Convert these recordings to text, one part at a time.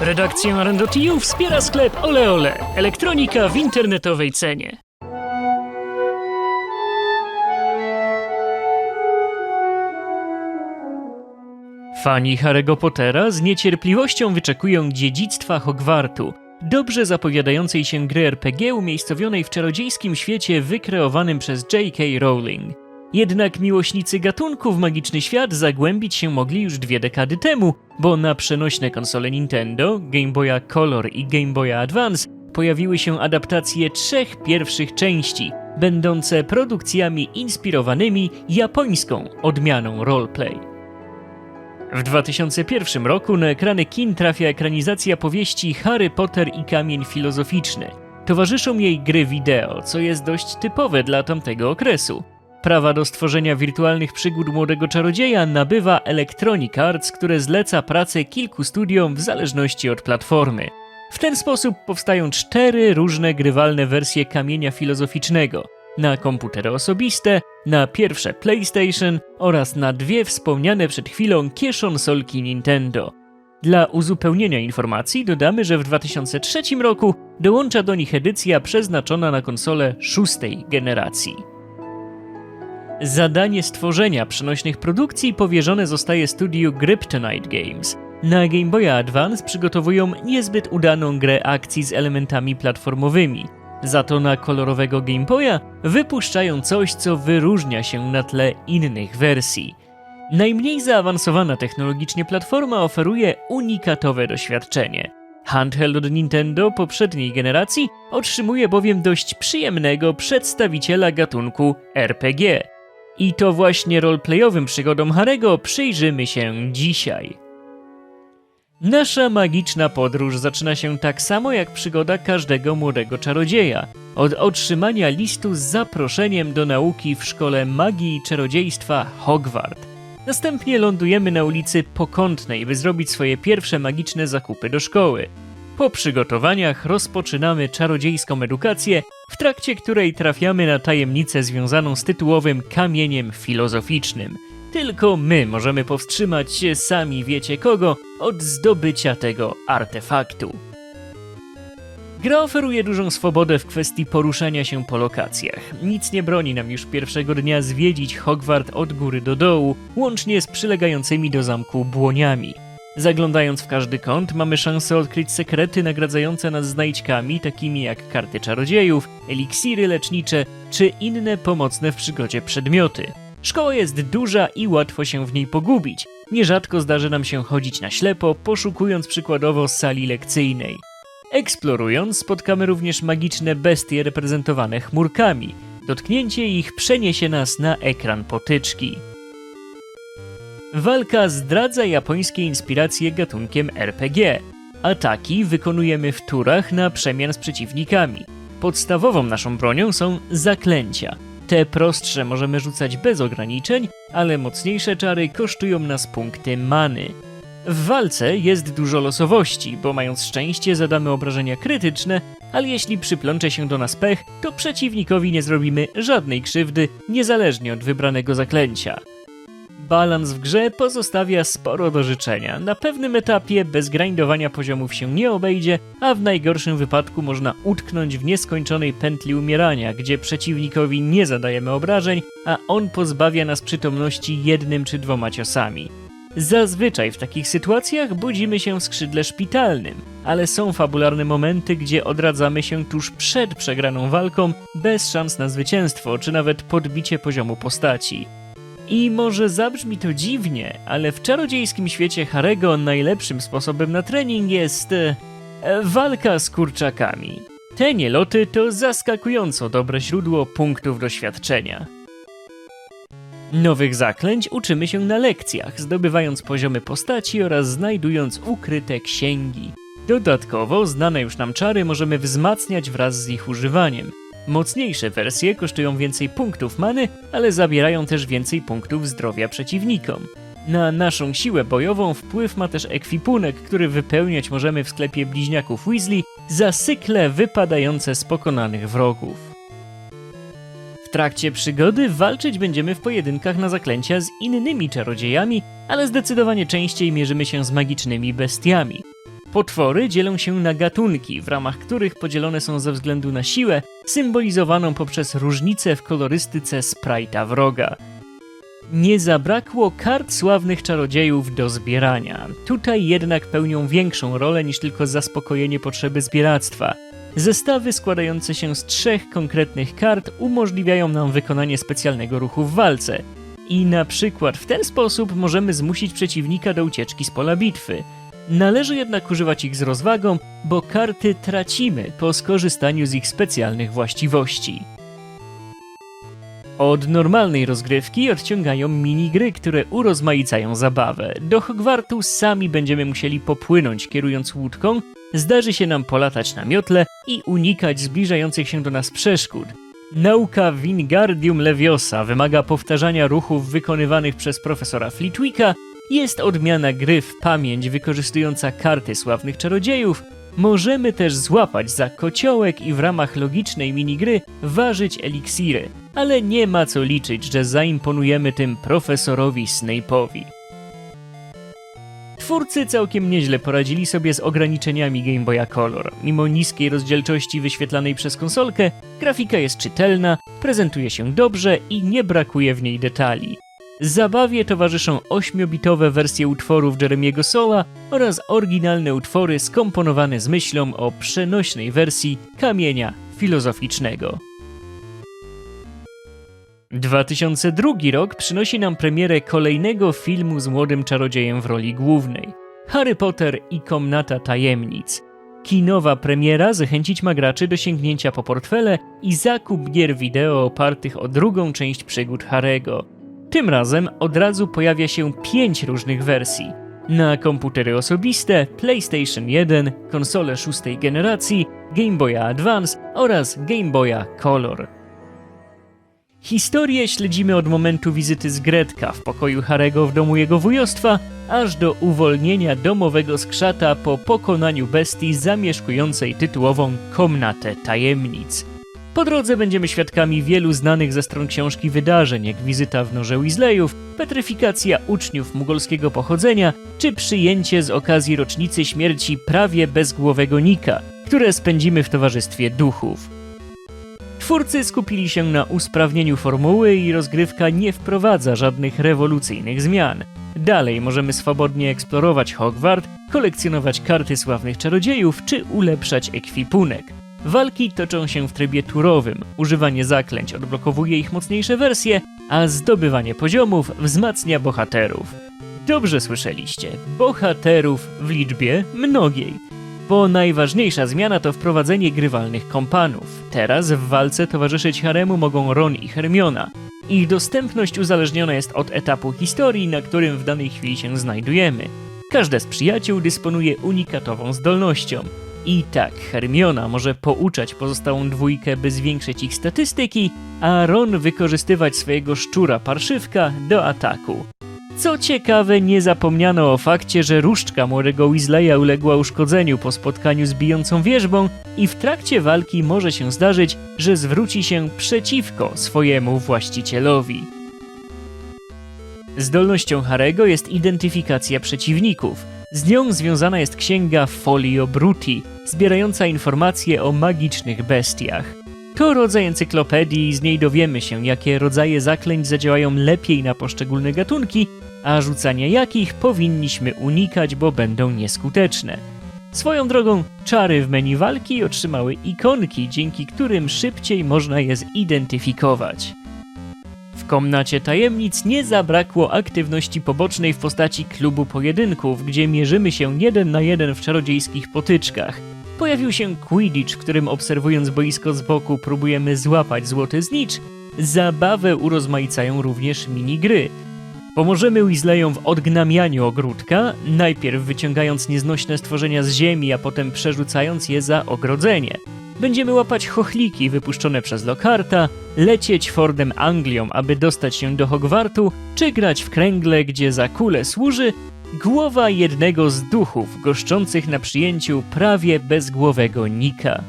Redakcję Arendotiu wspiera sklep Oleole. Elektronika w internetowej cenie. Fani Harry'ego Pottera z niecierpliwością wyczekują dziedzictwa Hogwartu, dobrze zapowiadającej się gry RPG umiejscowionej w czarodziejskim świecie wykreowanym przez J.K. Rowling. Jednak miłośnicy gatunku w magiczny świat zagłębić się mogli już dwie dekady temu, bo na przenośne konsole Nintendo, Game Boya Color i Game Boya Advance pojawiły się adaptacje trzech pierwszych części, będące produkcjami inspirowanymi japońską odmianą roleplay. W 2001 roku na ekrany kin trafia ekranizacja powieści Harry Potter i Kamień Filozoficzny. Towarzyszą jej gry wideo, co jest dość typowe dla tamtego okresu. Prawa do stworzenia wirtualnych przygód młodego czarodzieja nabywa Electronic Arts, które zleca pracę kilku studiom w zależności od platformy. W ten sposób powstają cztery różne grywalne wersje Kamienia Filozoficznego na komputery osobiste, na pierwsze PlayStation oraz na dwie wspomniane przed chwilą kieszonsolki Nintendo. Dla uzupełnienia informacji dodamy, że w 2003 roku dołącza do nich edycja przeznaczona na konsole szóstej generacji. Zadanie stworzenia przenośnych produkcji powierzone zostaje studiu Kryptonite Games. Na Game Boy Advance przygotowują niezbyt udaną grę akcji z elementami platformowymi. Za to na kolorowego Game Boya wypuszczają coś, co wyróżnia się na tle innych wersji. Najmniej zaawansowana technologicznie platforma oferuje unikatowe doświadczenie. Handheld od Nintendo poprzedniej generacji otrzymuje bowiem dość przyjemnego przedstawiciela gatunku RPG. I to właśnie roleplayowym przygodom Harego przyjrzymy się dzisiaj. Nasza magiczna podróż zaczyna się tak samo jak przygoda każdego młodego czarodzieja. Od otrzymania listu z zaproszeniem do nauki w szkole magii i czarodziejstwa Hogwart. Następnie lądujemy na ulicy Pokątnej, by zrobić swoje pierwsze magiczne zakupy do szkoły. Po przygotowaniach rozpoczynamy czarodziejską edukację, w trakcie której trafiamy na tajemnicę związaną z tytułowym kamieniem filozoficznym. Tylko my możemy powstrzymać się sami wiecie kogo od zdobycia tego artefaktu. Gra oferuje dużą swobodę w kwestii poruszania się po lokacjach. Nic nie broni nam już pierwszego dnia zwiedzić Hogwart od góry do dołu, łącznie z przylegającymi do zamku błoniami. Zaglądając w każdy kąt, mamy szansę odkryć sekrety nagradzające nas znajdźkami, takimi jak karty czarodziejów, eliksiry lecznicze czy inne pomocne w przygodzie przedmioty. Szkoła jest duża i łatwo się w niej pogubić. Nierzadko zdarzy nam się chodzić na ślepo, poszukując przykładowo sali lekcyjnej. Eksplorując, spotkamy również magiczne bestie reprezentowane chmurkami. Dotknięcie ich przeniesie nas na ekran potyczki. Walka zdradza japońskie inspiracje gatunkiem RPG. Ataki wykonujemy w turach na przemian z przeciwnikami. Podstawową naszą bronią są zaklęcia. Te prostsze możemy rzucać bez ograniczeń, ale mocniejsze czary kosztują nas punkty many. W walce jest dużo losowości, bo mając szczęście zadamy obrażenia krytyczne, ale jeśli przyplącze się do nas pech, to przeciwnikowi nie zrobimy żadnej krzywdy, niezależnie od wybranego zaklęcia. Balans w grze pozostawia sporo do życzenia. Na pewnym etapie bez grindowania poziomów się nie obejdzie, a w najgorszym wypadku można utknąć w nieskończonej pętli umierania, gdzie przeciwnikowi nie zadajemy obrażeń, a on pozbawia nas przytomności jednym czy dwoma ciosami. Zazwyczaj w takich sytuacjach budzimy się w skrzydle szpitalnym, ale są fabularne momenty, gdzie odradzamy się tuż przed przegraną walką, bez szans na zwycięstwo, czy nawet podbicie poziomu postaci. I może zabrzmi to dziwnie, ale w czarodziejskim świecie Harego najlepszym sposobem na trening jest e, walka z kurczakami. Te nieloty to zaskakująco dobre źródło punktów doświadczenia. Nowych zaklęć uczymy się na lekcjach, zdobywając poziomy postaci oraz znajdując ukryte księgi. Dodatkowo znane już nam czary możemy wzmacniać wraz z ich używaniem. Mocniejsze wersje kosztują więcej punktów many, ale zabierają też więcej punktów zdrowia przeciwnikom. Na naszą siłę bojową wpływ ma też ekwipunek, który wypełniać możemy w sklepie bliźniaków Weasley za cykle wypadające z pokonanych wrogów. W trakcie przygody walczyć będziemy w pojedynkach na zaklęcia z innymi czarodziejami, ale zdecydowanie częściej mierzymy się z magicznymi bestiami. Potwory dzielą się na gatunki, w ramach których podzielone są ze względu na siłę, symbolizowaną poprzez różnice w kolorystyce sprite'a wroga. Nie zabrakło kart sławnych czarodziejów do zbierania. Tutaj jednak pełnią większą rolę niż tylko zaspokojenie potrzeby zbieractwa. Zestawy składające się z trzech konkretnych kart umożliwiają nam wykonanie specjalnego ruchu w walce. I na przykład w ten sposób możemy zmusić przeciwnika do ucieczki z pola bitwy. Należy jednak używać ich z rozwagą, bo karty tracimy po skorzystaniu z ich specjalnych właściwości. Od normalnej rozgrywki odciągają minigry, które urozmaicają zabawę. Do Hogwartu sami będziemy musieli popłynąć kierując łódką, zdarzy się nam polatać na miotle i unikać zbliżających się do nas przeszkód. Nauka Wingardium Leviosa wymaga powtarzania ruchów wykonywanych przez profesora Flitwicka, jest odmiana gry w pamięć wykorzystująca karty sławnych czarodziejów, możemy też złapać za kociołek i w ramach logicznej minigry ważyć eliksiry, ale nie ma co liczyć, że zaimponujemy tym profesorowi Snape'owi. Twórcy całkiem nieźle poradzili sobie z ograniczeniami Game Boya Color. Mimo niskiej rozdzielczości wyświetlanej przez konsolkę, grafika jest czytelna, prezentuje się dobrze i nie brakuje w niej detali. Zabawie towarzyszą 8-bitowe wersje utworów Jeremiego Sola oraz oryginalne utwory skomponowane z myślą o przenośnej wersji kamienia filozoficznego. 2002 rok przynosi nam premierę kolejnego filmu z młodym czarodziejem w roli głównej. Harry Potter i Komnata Tajemnic. Kinowa premiera zachęcić ma graczy do sięgnięcia po portfele i zakup gier wideo opartych o drugą część przygód Harego. Tym razem od razu pojawia się pięć różnych wersji. Na komputery osobiste, PlayStation 1, konsole szóstej generacji, Game Boya Advance oraz Game Boya Color. Historię śledzimy od momentu wizyty z Gretka w pokoju Harego w domu jego wujostwa, aż do uwolnienia domowego skrzata po pokonaniu bestii zamieszkującej tytułową Komnatę Tajemnic. Po drodze będziemy świadkami wielu znanych ze stron książki wydarzeń, jak wizyta w Norze Weasleyów, petryfikacja uczniów mugolskiego pochodzenia, czy przyjęcie z okazji rocznicy śmierci prawie bezgłowego Nika, które spędzimy w towarzystwie duchów. Twórcy skupili się na usprawnieniu formuły i rozgrywka nie wprowadza żadnych rewolucyjnych zmian. Dalej możemy swobodnie eksplorować Hogwart, kolekcjonować karty sławnych czarodziejów czy ulepszać ekwipunek. Walki toczą się w trybie turowym, używanie zaklęć odblokowuje ich mocniejsze wersje, a zdobywanie poziomów wzmacnia bohaterów. Dobrze słyszeliście, bohaterów w liczbie mnogiej. Bo najważniejsza zmiana to wprowadzenie grywalnych kompanów. Teraz w walce towarzyszyć Haremu mogą Ron i Hermiona. Ich dostępność uzależniona jest od etapu historii, na którym w danej chwili się znajdujemy. Każde z przyjaciół dysponuje unikatową zdolnością. I tak Hermiona może pouczać pozostałą dwójkę, by zwiększyć ich statystyki, a Ron wykorzystywać swojego szczura parszywka do ataku. Co ciekawe, nie zapomniano o fakcie, że różdżka młodego Weasleya uległa uszkodzeniu po spotkaniu z bijącą wierzbą i w trakcie walki może się zdarzyć, że zwróci się przeciwko swojemu właścicielowi. Zdolnością Harego jest identyfikacja przeciwników. Z nią związana jest księga Folio Bruti, zbierająca informacje o magicznych bestiach. To rodzaj encyklopedii i z niej dowiemy się, jakie rodzaje zaklęć zadziałają lepiej na poszczególne gatunki, a rzucania jakich powinniśmy unikać, bo będą nieskuteczne. Swoją drogą, czary w menu walki otrzymały ikonki, dzięki którym szybciej można je zidentyfikować. W komnacie tajemnic nie zabrakło aktywności pobocznej w postaci klubu pojedynków, gdzie mierzymy się jeden na jeden w czarodziejskich potyczkach. Pojawił się Quidditch, którym obserwując boisko z boku próbujemy złapać złoty znicz. Zabawę urozmaicają również minigry. Pomożemy Weasleyom w odgnamianiu ogródka, najpierw wyciągając nieznośne stworzenia z ziemi, a potem przerzucając je za ogrodzenie. Będziemy łapać chochliki wypuszczone przez Lokarta, lecieć Fordem Anglią, aby dostać się do Hogwartu, czy grać w kręgle, gdzie za kulę służy głowa jednego z duchów goszczących na przyjęciu prawie bezgłowego Nika.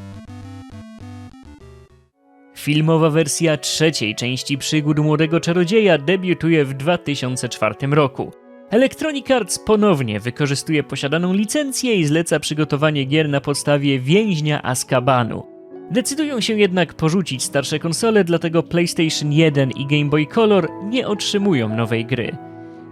Filmowa wersja trzeciej części przygód młodego czarodzieja debiutuje w 2004 roku. Electronic Arts ponownie wykorzystuje posiadaną licencję i zleca przygotowanie gier na podstawie więźnia Azkabanu. Decydują się jednak porzucić starsze konsole, dlatego PlayStation 1 i Game Boy Color nie otrzymują nowej gry.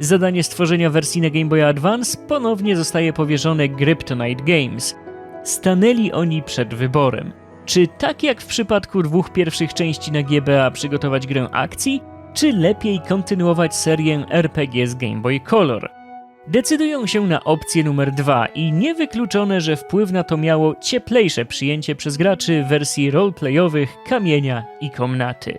Zadanie stworzenia wersji na Game Boy Advance ponownie zostaje powierzone Kryptonite Games. Stanęli oni przed wyborem. Czy tak jak w przypadku dwóch pierwszych części na GBA przygotować grę akcji, czy lepiej kontynuować serię RPG z Game Boy Color? Decydują się na opcję numer dwa i niewykluczone, że wpływ na to miało cieplejsze przyjęcie przez graczy wersji roleplayowych Kamienia i Komnaty.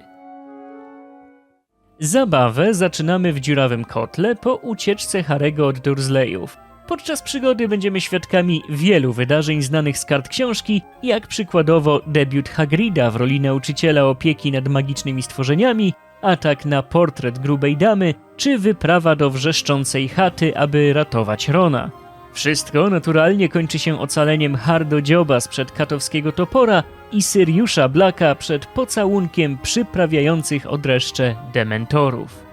Zabawę zaczynamy w dziurawym kotle po ucieczce Harego od Dursleyów. Podczas przygody będziemy świadkami wielu wydarzeń znanych z kart książki, jak przykładowo debiut Hagrida w roli nauczyciela opieki nad magicznymi stworzeniami, atak na portret grubej damy, czy wyprawa do wrzeszczącej chaty, aby ratować Rona. Wszystko naturalnie kończy się ocaleniem Hardo Dzioba sprzed katowskiego topora i Syriusza Blaka przed pocałunkiem przyprawiających odreszcze dementorów.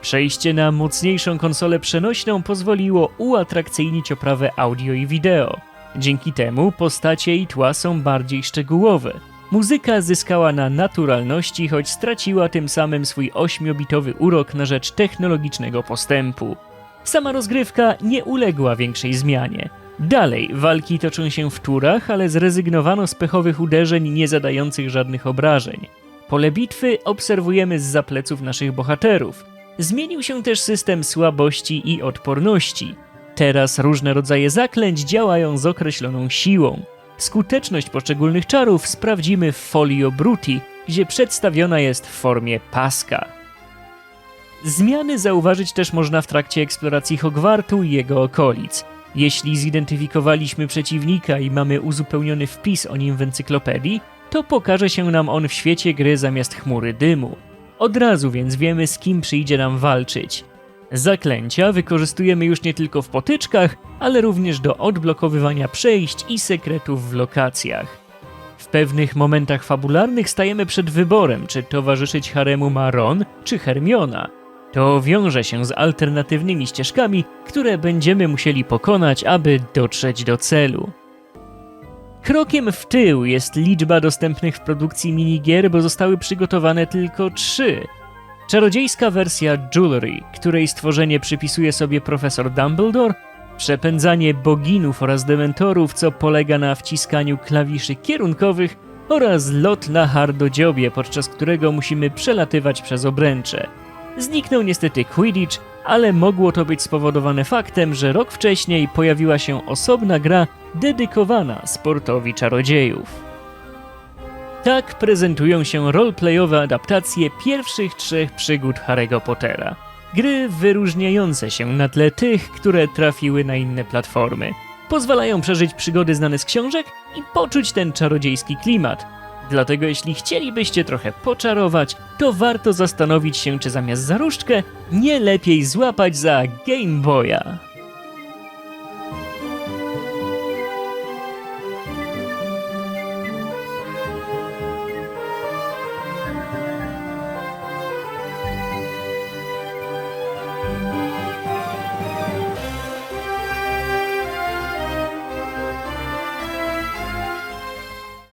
Przejście na mocniejszą konsolę przenośną pozwoliło uatrakcyjnić oprawę audio i wideo. Dzięki temu postacie i tła są bardziej szczegółowe. Muzyka zyskała na naturalności, choć straciła tym samym swój 8-bitowy urok na rzecz technologicznego postępu. Sama rozgrywka nie uległa większej zmianie. Dalej, walki toczą się w turach, ale zrezygnowano z pechowych uderzeń nie zadających żadnych obrażeń. Pole bitwy obserwujemy z zapleców naszych bohaterów. Zmienił się też system słabości i odporności. Teraz różne rodzaje zaklęć działają z określoną siłą. Skuteczność poszczególnych czarów sprawdzimy w Folio Bruti, gdzie przedstawiona jest w formie paska. Zmiany zauważyć też można w trakcie eksploracji Hogwartu i jego okolic. Jeśli zidentyfikowaliśmy przeciwnika i mamy uzupełniony wpis o nim w encyklopedii, to pokaże się nam on w świecie gry zamiast chmury dymu. Od razu więc wiemy, z kim przyjdzie nam walczyć. Zaklęcia wykorzystujemy już nie tylko w potyczkach, ale również do odblokowywania przejść i sekretów w lokacjach. W pewnych momentach fabularnych stajemy przed wyborem, czy towarzyszyć haremu Maron czy Hermiona. To wiąże się z alternatywnymi ścieżkami, które będziemy musieli pokonać, aby dotrzeć do celu. Krokiem w tył jest liczba dostępnych w produkcji minigier, bo zostały przygotowane tylko trzy. Czarodziejska wersja Jewelry, której stworzenie przypisuje sobie profesor Dumbledore, przepędzanie boginów oraz dementorów, co polega na wciskaniu klawiszy kierunkowych oraz lot na hardodziobie, podczas którego musimy przelatywać przez obręcze. Zniknął niestety Quidditch, ale mogło to być spowodowane faktem, że rok wcześniej pojawiła się osobna gra dedykowana sportowi czarodziejów. Tak prezentują się roleplayowe adaptacje pierwszych trzech przygód Harry'ego Pottera. Gry wyróżniające się na tle tych, które trafiły na inne platformy. Pozwalają przeżyć przygody znane z książek i poczuć ten czarodziejski klimat. Dlatego jeśli chcielibyście trochę poczarować, to warto zastanowić się, czy zamiast za różdżkę nie lepiej złapać za Game Boya.